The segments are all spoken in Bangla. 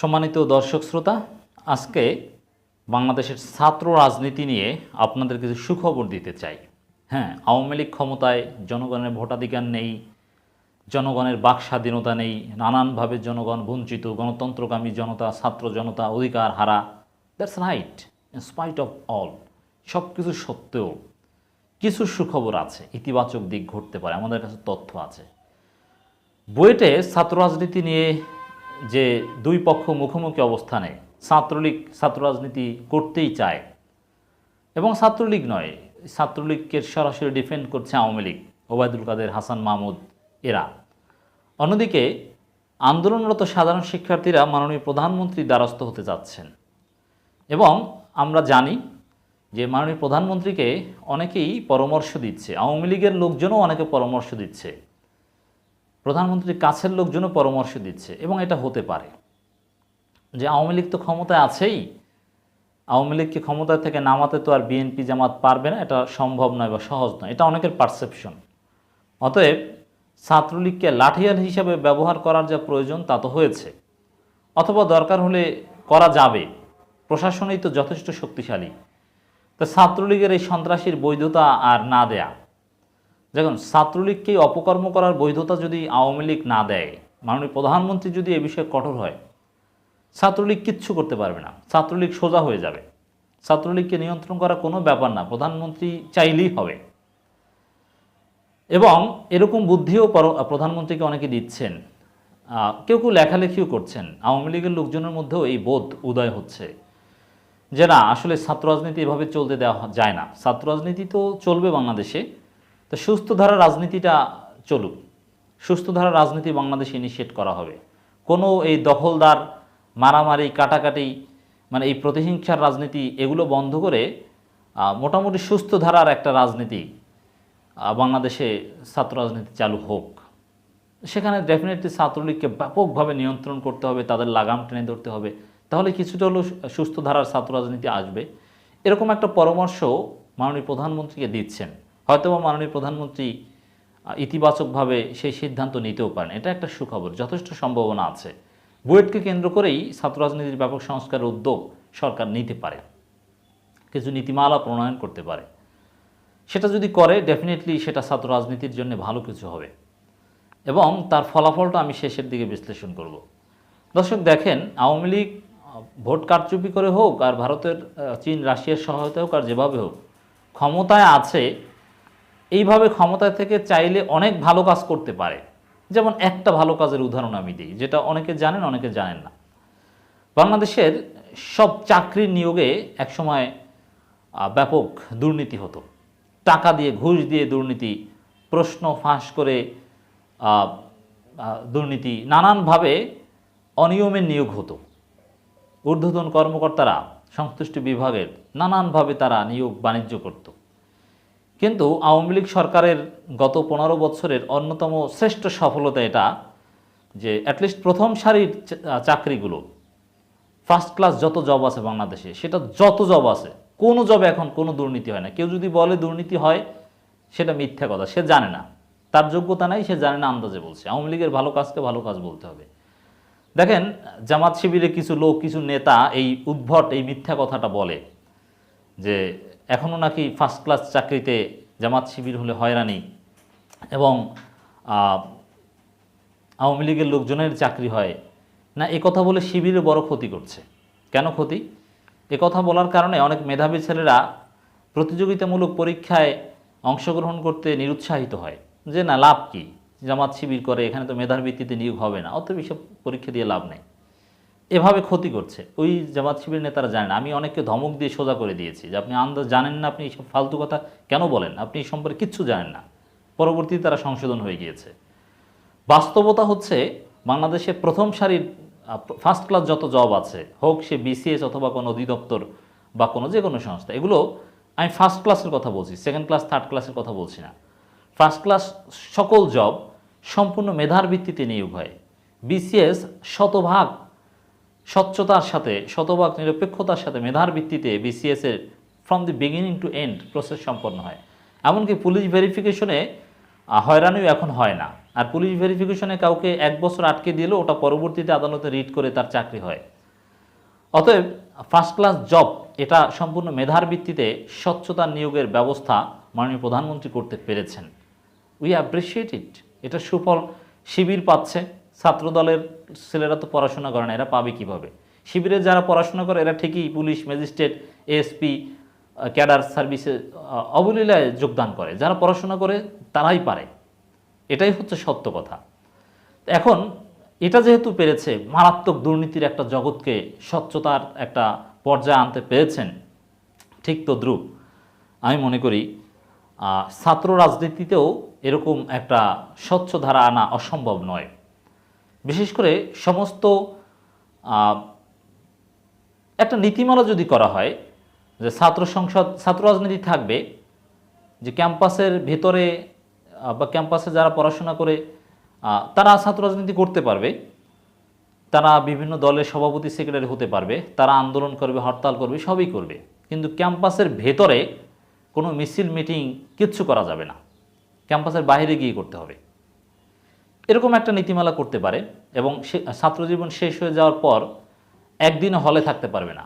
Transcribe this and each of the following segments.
সম্মানিত দর্শক শ্রোতা, আজকে বাংলাদেশের ছাত্র রাজনীতি নিয়ে আপনাদের কিছু সুখবর দিতে চাই। হ্যাঁ আওয়ামী লীগ ক্ষমতায় জনগণের ভোটাধিকার নেই, জনগণের বাক স্বাধীনতা নেই, নানানভাবে জনগণ বঞ্চিত গণতন্ত্রকামী জনতা, ছাত্র জনতা, অধিকার হারা। That's right spite of all সব কিছু সত্ত্বেও কিছু সুখবর আছে, ইতিবাচক দিক ঘটতে পারে, আমাদের কাছে তথ্য আছে। বুয়েটে ছাত্র রাজনীতি নিয়ে যে দুই পক্ষ মুখোমুখি অবস্থানে ছাত্রলীগ ছাত্র রাজনীতি করতেই চায়। এবং ছাত্রলীগ নয়, ছাত্রলীগকে সরাসরি ডিফেন্ড করছে আওয়ামী লীগ, ওবায়দুল কাদের, হাসান মাহমুদ, এরা। অন্যদিকে, আন্দোলনরত সাধারণ শিক্ষার্থীরা মাননীয় প্রধানমন্ত্রীর দ্বারস্থ হতে যাচ্ছেন এবং আমরা জানি যে মাননীয় প্রধানমন্ত্রীকে অনেকেই পরামর্শ দিচ্ছে, আওয়ামী লীগের লোকজনও অনেকে পরামর্শ দিচ্ছে। প্রধানমন্ত্রীর কাছের লোকজনও পরামর্শ দিচ্ছে এবং এটা হতে পারে। যে আওয়ামী লীগ তো ক্ষমতায় আছেই, আওয়ামী লীগকে ক্ষমতা থেকে নামাতে তো আর বিএনপি জামাত পারবে না, এটা সম্ভব নয় বা সহজ নয়, এটা অনেকের পারসেপশন অতএব ছাত্রলীগকে লাঠিয়াল হিসাবে ব্যবহার করার যা প্রয়োজন তা তো হয়েছে। অথবা দরকার হলে করা যাবে, প্রশাসনই তো যথেষ্ট শক্তিশালী। তো ছাত্রলীগের এই সন্ত্রাসীর বৈধতা আর না দেয়া দেখুন ছাত্রলীগকে অপকর্ম করার বৈধতা যদি আওয়ামী লীগ না দেয়, মাননীয় প্রধানমন্ত্রী যদি এ বিষয়ে কঠোর হয়, ছাত্রলীগ কিচ্ছু করতে পারবে না, ছাত্রলীগ সোজা হয়ে যাবে। ছাত্রলীগকে নিয়ন্ত্রণ করা কোনো ব্যাপার না, প্রধানমন্ত্রী চাইলেই হবে। এবং এরকম বুদ্ধিও পর- প্রধানমন্ত্রীকে অনেকে দিচ্ছেন কেউ কেউ লেখালেখিও করছেন, আওয়ামী লীগের লোকজনের মধ্যেও এই বোধ উদয় হচ্ছে, যে না, আসলে ছাত্র রাজনীতি এভাবে চলতে দেওয়া যায় না। ছাত্র রাজনীতি তো চলবে বাংলাদেশে তো সুস্থ ধারা রাজনীতিটা চলুক। সুস্থ ধারা রাজনীতি বাংলাদেশে ইনিশিয়েট করা হবে। কোনো এই দখলদার, মারামারি, কাটাকাটি মানে এই প্রতিহিংসার রাজনীতি এগুলো বন্ধ করে মোটামুটি সুস্থ ধারার একটা রাজনীতি বাংলাদেশে ছাত্র রাজনীতি চালু হোক। সেখানে ডেফিনেটলি ছাত্রলীগকে ব্যাপকভাবে নিয়ন্ত্রণ করতে হবে, তাদের লাগাম টেনে ধরতে হবে। তাহলে কিছুটা হলেও সুস্থ ধারার ছাত্র রাজনীতি আসবে। এরকম একটা পরামর্শ মাননীয় প্রধানমন্ত্রীকে দিচ্ছেন। হয়তোবা মাননীয় প্রধানমন্ত্রী ইতিবাচকভাবে সেই সিদ্ধান্ত নিতেও পারেন। এটা একটা সুখবর, যথেষ্ট সম্ভাবনা আছে। বুয়েটকে কেন্দ্র করেই ছাত্র রাজনীতির ব্যাপক সংস্কারের উদ্যোগ সরকার নিতে পারে। কিছু নীতিমালা প্রণয়ন করতে পারে। সেটা যদি করে ডেফিনেটলি সেটা ছাত্র রাজনীতির জন্য ভালো কিছু হবে। এবং তার ফলাফলটা আমি শেষের দিকে বিশ্লেষণ করব। দর্শক, দেখেন, আওয়ামী লীগ ভোট কারচুপি করে হোক আর ভারতের চীন, রাশিয়ার সহায়তা হোক আর যেভাবে হোক, ক্ষমতায় আছে এইভাবে ক্ষমতা থেকে চাইলে অনেক ভালো কাজ করতে পারে। যেমন একটা ভালো কাজের উদাহরণ আমি দিই, যেটা অনেকে জানেন অনেকে জানেন না। বাংলাদেশের সব চাকরির নিয়োগে একসময় ব্যাপক দুর্নীতি হতো। টাকা দিয়ে, ঘুষ দিয়ে দুর্নীতি, প্রশ্ন ফাঁস করে দুর্নীতি নানানভাবে অনিয়মের নিয়োগ হতো। ঊর্ধ্বতন কর্মকর্তারা, সংশ্লিষ্ট বিভাগের নানানভাবে তারা নিয়োগ বাণিজ্য করত। কিন্তু আওয়ামী লীগ সরকারের গত পনেরো বছরের অন্যতম শ্রেষ্ঠ সফলতা এটা যে অ্যাটলিস্ট প্রথম সারির চাকরিগুলো ফার্স্ট ক্লাস যত জব আছে বাংলাদেশে, সেটা যত জব আছে, কোনো জবে এখন কোনো দুর্নীতি হয় না। কেউ যদি বলে দুর্নীতি হয়, সেটা মিথ্যা কথা, সে জানে না। তার যোগ্যতা নাই, সে জানে না আন্দাজে বলছে। আওয়ামী লীগের ভালো কাজকে ভালো কাজ বলতে হবে। দেখেন, জামাত শিবিরে কিছু লোক, কিছু নেতা এই উদ্ভট, এই মিথ্যা কথাটা বলে যে এখনও নাকি ফার্স্ট ক্লাস চাকরিতে জামাত শিবির হলে হয়রানি এবং আওয়ামী লীগের লোকজনের চাকরি হয়, না কথা বলে শিবিরে বড় ক্ষতি করছে? কেন ক্ষতি? কথা বলার কারণে অনেক মেধাবী ছেলেরা প্রতিযোগিতামূলক পরীক্ষায় অংশগ্রহণ করতে নিরুৎসাহিত হয় যে, না, লাভ কি? জামাত শিবির করে, এখানে তো মেধার ভিত্তিতে নিয়োগ হবে না। অত এসব পরীক্ষা দিয়ে লাভ নেই। এভাবে ক্ষতি করছে। ওই জামাত শিবির নেতারা জানেন আমি অনেককে ধমক দিয়ে সোজা করে দিয়েছি যে আপনি আন্দাজ জানেন না আপনি এইসব ফালতু কথা কেন বলেন? আপনি এই সম্পর্কে কিচ্ছু জানেন না। পরবর্তীতে তারা সংশোধন হয়ে গিয়েছে। বাস্তবতা হচ্ছে বাংলাদেশে প্রথম সারির ফার্স্ট ক্লাস যত জব আছে, হোক সে বিসিএস অথবা কোনো অধিদপ্তর বা কোনো যে কোনো সংস্থা, এগুলো আমি ফার্স্ট ক্লাসের কথা বলছি সেকেন্ড ক্লাস থার্ড ক্লাসের কথা বলছি না। ফার্স্ট ক্লাস সকল জব সম্পূর্ণ মেধার ভিত্তিতে নিয়োগ হয়। বিসিএস শতভাগ স্বচ্ছতার সাথে, শতভাগ নিরপেক্ষতার সাথে মেধার ভিত্তিতে বিসিএস এর from the beginning to end process সম্পন্ন হয়। এমনকি পুলিশ ভেরিফিকেশনে হয়রানিও এখন হয় না। আর পুলিশ ভেরিফিকেশনে কাউকে এক বছর আটকে দিলেও ওটা পরবর্তীতে আদালতে রিট করে তার চাকরি হয়। অতএব ফার্স্ট ক্লাস জব এটা সম্পূর্ণ মেধার ভিত্তিতে স্বচ্ছতা নিয়োগের ব্যবস্থা মাননীয় প্রধানমন্ত্রী করতে পেরেছেন। উই অ্যাপ্রিসিয়েট ইট এটা সুফল শিবির পাচ্ছে। ছাত্রদলের ছেলেরা তো পড়াশোনা করে না, এরা পাবে কীভাবে? শিবিরে যারা পড়াশোনা করে, এরা ঠিকই পুলিশ, ম্যাজিস্ট্রেট, এএসপি ক্যাডার সার্ভিসে অবলীলায় যোগদান করে। যারা পড়াশোনা করে, তারাই পারে। এটাই হচ্ছে সত্য কথা। এখন, এটা যেহেতু পেরেছে, মারাত্মক দুর্নীতির একটা জগৎকে স্বচ্ছতার একটা পর্যায়ে আনতে পেরেছেন, ঠিক তদ্রুপ আমি মনে করি ছাত্র রাজনীতিতেও এরকম একটা স্বচ্ছ ধারা আনা অসম্ভব নয়। বিশেষ করে সমস্ত একটা নীতিমালা যদি করা হয় যে ছাত্র সংসদ, ছাত্র রাজনীতি থাকবে, যে ক্যাম্পাসের ভেতরে বা ক্যাম্পাসে যারা পড়াশোনা করে তারা ছাত্র রাজনীতি করতে পারবে, তারা বিভিন্ন দলের সভাপতি, সেক্রেটারি হতে পারবে, তারা আন্দোলন করবে, হরতাল করবে, সবই করবে। কিন্তু ক্যাম্পাসের ভেতরে কোনো মিছিল, মিটিং কিচ্ছু করা যাবে না। ক্যাম্পাসের বাইরে গিয়ে করতে হবে। এরকম একটা নীতিমালা করতে পারে এবং ছাত্রজীবন শেষ হয়ে যাওয়ার পর একদিন হলে থাকতে পারবে না।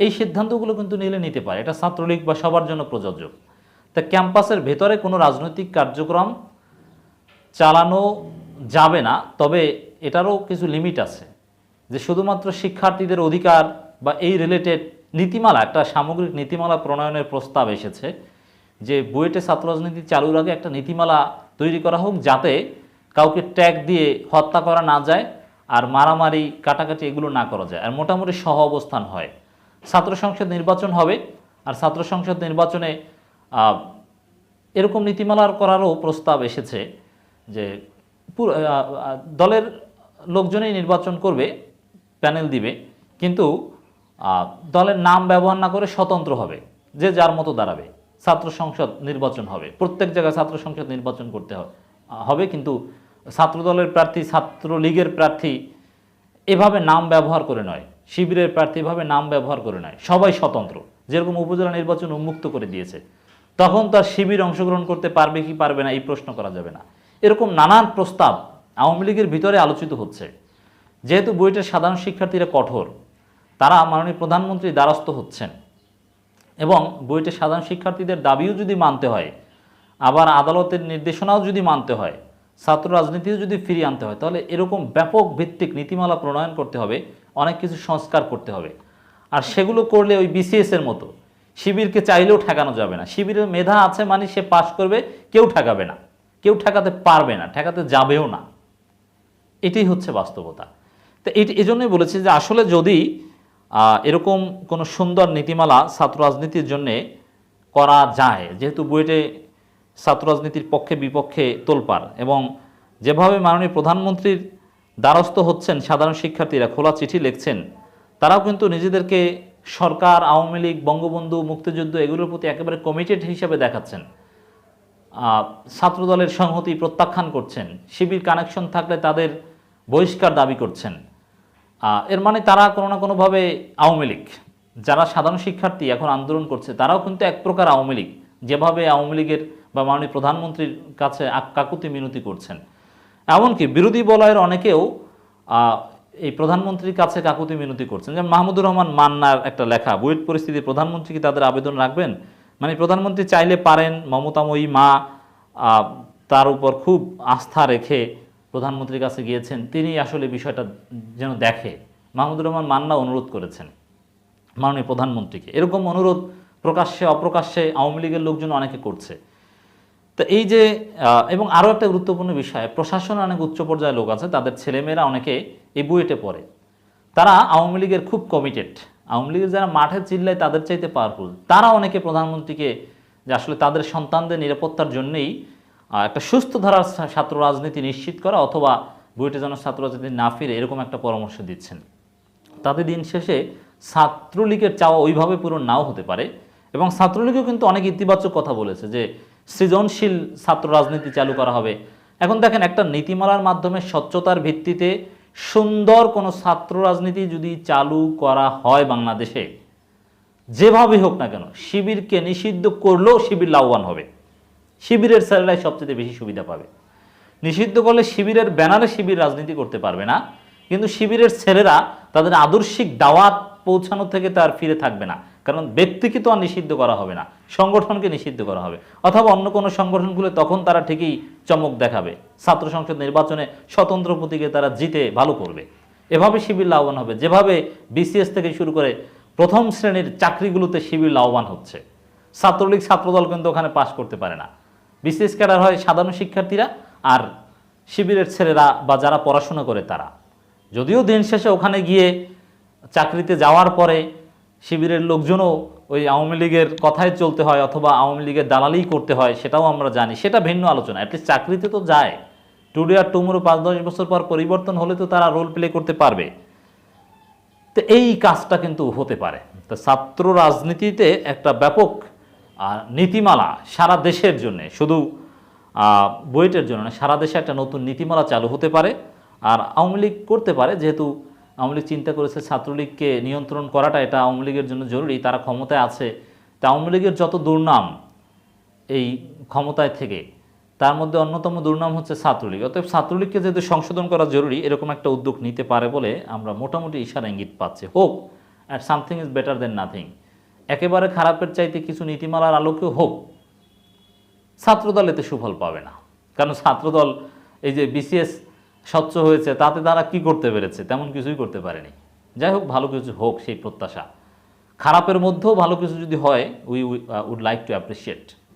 এই সিদ্ধান্তগুলো কিন্তু নিলে নিতে পারে। এটা ছাত্রলীগ বা সবার জন্য প্রযোজ্য। তা ক্যাম্পাসের ভেতরে কোনো রাজনৈতিক কার্যক্রম চালানো যাবে না, তবে এটারও কিছু লিমিট আছে। যে শুধুমাত্র শিক্ষার্থীদের অধিকার বা এই রিলেটেড নীতিমালা, একটা সামগ্রিক নীতিমালা প্রণয়নের প্রস্তাব এসেছে যে বুয়েটে ছাত্র রাজনীতি চালুর আগে একটা নীতিমালা তৈরি করা হোক যাতে কাউকে ট্যাগ দিয়ে হত্যা করা না যায় আর মারামারি, কাটাকাটি এগুলো না করা যায়। আর মোটামুটি সহ অবস্থান হয়। ছাত্র সংসদ নির্বাচন হবে আর ছাত্র সংসদ নির্বাচনে এরকম নীতিমালার করারও প্রস্তাব এসেছে যে দলের লোকজনই নির্বাচন করবে, প্যানেল দিবে। কিন্তু দলের নাম ব্যবহার না করে স্বতন্ত্র হবে, যে যার মতো দাঁড়াবে। ছাত্র সংসদ নির্বাচন হবে। প্রত্যেক জায়গায় ছাত্র সংসদ নির্বাচন করতে হ- হবে, কিন্তু ছাত্র দলের প্রার্থী ছাত্র লীগের প্রার্থী এভাবে নাম ব্যবহার করে নয়, শিবিরের প্রার্থী এভাবে নাম ব্যবহার করে নয়, সবাই স্বতন্ত্র। যেরকম উপজেলা নির্বাচন উন্মুক্ত করে দিয়েছে, তখন তার শিবির অংশগ্রহণ করতে পারবে কি পারবে না, এই প্রশ্ন করা যাবে না। এরকম নানান প্রস্তাব আওয়ামী লীগের ভিতরে আলোচিত হচ্ছে। যেহেতু বইটার সাধারণ শিক্ষার্থীরা কঠোর, তারা মাননীয় প্রধানমন্ত্রী দ্বারস্থ হচ্ছেন এবং বইটে সাধারণ শিক্ষার্থীদের দাবিও যদি মানতে হয় আবার আদালতের নির্দেশনাও যদি মানতে হয়, ছাত্র রাজনীতিও যদি ফিরিয়ে আনতে হয়, তাহলে এরকম ব্যাপক ভিত্তিক নীতিমালা প্রণয়ন করতে হবে, অনেক কিছু সংস্কার করতে হবে। আর সেগুলো করলে ওই বিসিএসের মতো, শিবিরকে চাইলেও ঠেকানো যাবে না। শিবিরের মেধা আছে মানে সে পাশ করবে, কেউ ঠেকাবে না। কেউ ঠেকাতে পারবে না, ঠেকাতে যাবেও না। এটাই হচ্ছে বাস্তবতা। তো এটি এজন্যই বলেছি যে আসলে যদি এরকম কোনো সুন্দর নীতিমালা ছাত্র রাজনীতির জন্যে করা যায়, যেহেতু বুয়েটে ছাত্র রাজনীতির পক্ষে বিপক্ষে তোলপার এবং যেভাবে মাননীয় প্রধানমন্ত্রীর দ্বারস্থ হচ্ছেন সাধারণ শিক্ষার্থীরা, খোলা চিঠি লিখছেন, তারাও কিন্তু নিজেদেরকে সরকার, আওয়ামী লীগ, বঙ্গবন্ধু, মুক্তিযুদ্ধ এগুলোর প্রতি একেবারে কমিটেড হিসেবে দেখাচ্ছেন। ছাত্রদলের সংহতি প্রত্যাখ্যান করছেন, শিবির কানেকশন থাকলে তাদের বহিষ্কার দাবি করছেন। এর মানে তারা কোনো না কোনোভাবে আওয়ামী লীগ, যারা সাধারণ শিক্ষার্থী এখন আন্দোলন করছে, তারাও কিন্তু এক প্রকার আওয়ামী লীগ। যেভাবে আওয়ামী লীগের বা মাননীয় প্রধানমন্ত্রীর কাছে কাকুতি মিনতি করছেন। এমনকি বিরোধী বলয়ের অনেকেও এই প্রধানমন্ত্রীর কাছে কাকুতি মিনতি করছেন। যেমন মাহমুদুর রহমান মান্নার একটা লেখা, বুয়েট পরিস্থিতি, প্রধানমন্ত্রী কি তাদের আবেদন রাখবেন? মানে প্রধানমন্ত্রী চাইলে পারেন মমতাময়ী মা তার উপর খুব আস্থা রেখে প্রধানমন্ত্রীর কাছে গিয়েছেন তিনি আসলে বিষয়টা যেন দেখে। মাহমুদুর রহমান মান্না অনুরোধ করেছেন মাননীয় প্রধানমন্ত্রীকে। এরকম অনুরোধ প্রকাশ্যে, অপ্রকাশ্যে আওয়ামী লীগের লোকজন অনেকে করছে। তো এই যে এবং আরও একটা গুরুত্বপূর্ণ বিষয়, প্রশাসনে অনেক উচ্চ পর্যায়ের লোক আছে, তাদের ছেলেমেয়েরা অনেকে এই বুয়েটে পড়ে। তারা আওয়ামী লীগের খুব কমিটেড আওয়ামী লীগের যারা মাঠে চিল্লায় তাদের চাইতে পাওয়ারফুল তারা অনেকে প্রধানমন্ত্রীকে যে আসলে তাদের সন্তানদের নিরাপত্তার জন্যেই একটা সুস্থ ধারার ছাত্র রাজনীতি নিশ্চিত করা অথবা বুয়েটে যেন ছাত্র রাজনীতি না ফিরে, এরকম একটা পরামর্শ দিচ্ছেন। তাতে দিন শেষে ছাত্রলীগের চাওয়া ওইভাবে পূরণ নাও হতে পারে এবং ছাত্রলীগও কিন্তু অনেক ইতিবাচক কথা বলেছে যে সৃজনশীল ছাত্র রাজনীতি চালু করা হবে। এখন দেখেন, একটা নীতিমালার মাধ্যমে স্বচ্ছতার ভিত্তিতে সুন্দর কোনো ছাত্র রাজনীতি যদি চালু করা হয় বাংলাদেশে, যেভাবে হোক না কেন, শিবিরকে নিষিদ্ধ করলেও শিবির লাভবান হবে। শিবিরের ছেলেরাই সবচেয়ে বেশি সুবিধা পাবে। নিষিদ্ধ করলে শিবিরের ব্যানারে শিবির রাজনীতি করতে পারবে না, কিন্তু শিবিরের ছেলেরা তাদের আদর্শিক দাওয়াত পৌঁছানো থেকে তার ফিরে থাকবে না। কারণ ব্যক্তিকে তো আর নিষিদ্ধ করা হবে না, সংগঠনকে নিষিদ্ধ করা হবে। অথবা অন্য কোনো সংগঠনগুলো তখন তারা ঠিকই চমক দেখাবে। ছাত্র সংসদ নির্বাচনে স্বতন্ত্র প্রতীকে তারা জিতে ভালো করবে। এভাবে শিবির লাভবান হবে। যেভাবে বিসিএস থেকে শুরু করে প্রথম শ্রেণির চাকরিগুলোতে শিবির লাভবান হচ্ছে। ছাত্রলীগ ছাত্রদল কিন্তু ওখানে পাশ করতে পারে না। বিসিএস ক্যাডার হয় সাধারণ শিক্ষার্থীরা আর শিবিরের ছেলেরা বা যারা পড়াশোনা করে তারা। যদিও দিন শেষে ওখানে গিয়ে চাকরিতে যাওয়ার পরে শিবিরের লোকজনও ওই আওয়ামী লীগের কথায় চলতে হয় অথবা আওয়ামী লীগের দালালি করতে হয়, সেটাও আমরা জানি। সেটা ভিন্ন আলোচনা। অ্যাটলিস্ট চাকরিতে তো যায়। টুডে আর টুমোরো পাঁচ, দশ বছর পর পরিবর্তন হলে তো তারা রোল প্লে করতে পারবে। তো এই কাজটা কিন্তু হতে পারে। তো ছাত্র রাজনীতিতে একটা ব্যাপক নীতিমালা সারা দেশের জন্য, শুধু বুয়েটের জন্য সারা দেশে একটা নতুন নীতিমালা চালু হতে পারে। আর আওয়ামী লীগ করতে পারে, যেহেতু আওয়ামী লীগ চিন্তা করেছে ছাত্রলীগকে নিয়ন্ত্রণ করাটা এটা আওয়ামী লীগের জন্য জরুরি, তারা ক্ষমতায় আছে। তা আওয়ামী লীগের যত দুর্নাম এই ক্ষমতায় থেকে, তার মধ্যে অন্যতম দুর্নাম হচ্ছে ছাত্রলীগ। অতএব ছাত্রলীগকে যেহেতু সংশোধন করা জরুরি, এরকম একটা উদ্যোগ নিতে পারে বলে আমরা মোটামুটি ইশারা ইঙ্গিত পাচ্ছি। হোক at something is better than nothing একেবারে খারাপের চাইতে কিছু নীতিমালার আলোকে হোক, ছাত্রদল এতে সুফল পাবে না। কারণ ছাত্রদল, এই যে বিসিএস স্বচ্ছ হয়েছে, তাতে তারা কি করতে পেরেছে? তেমন কিছুই করতে পারেনি। যাই হোক, ভালো কিছু হোক সেই প্রত্যাশা। খারাপের মধ্যেও ভালো কিছু যদি হয় we would like to appreciate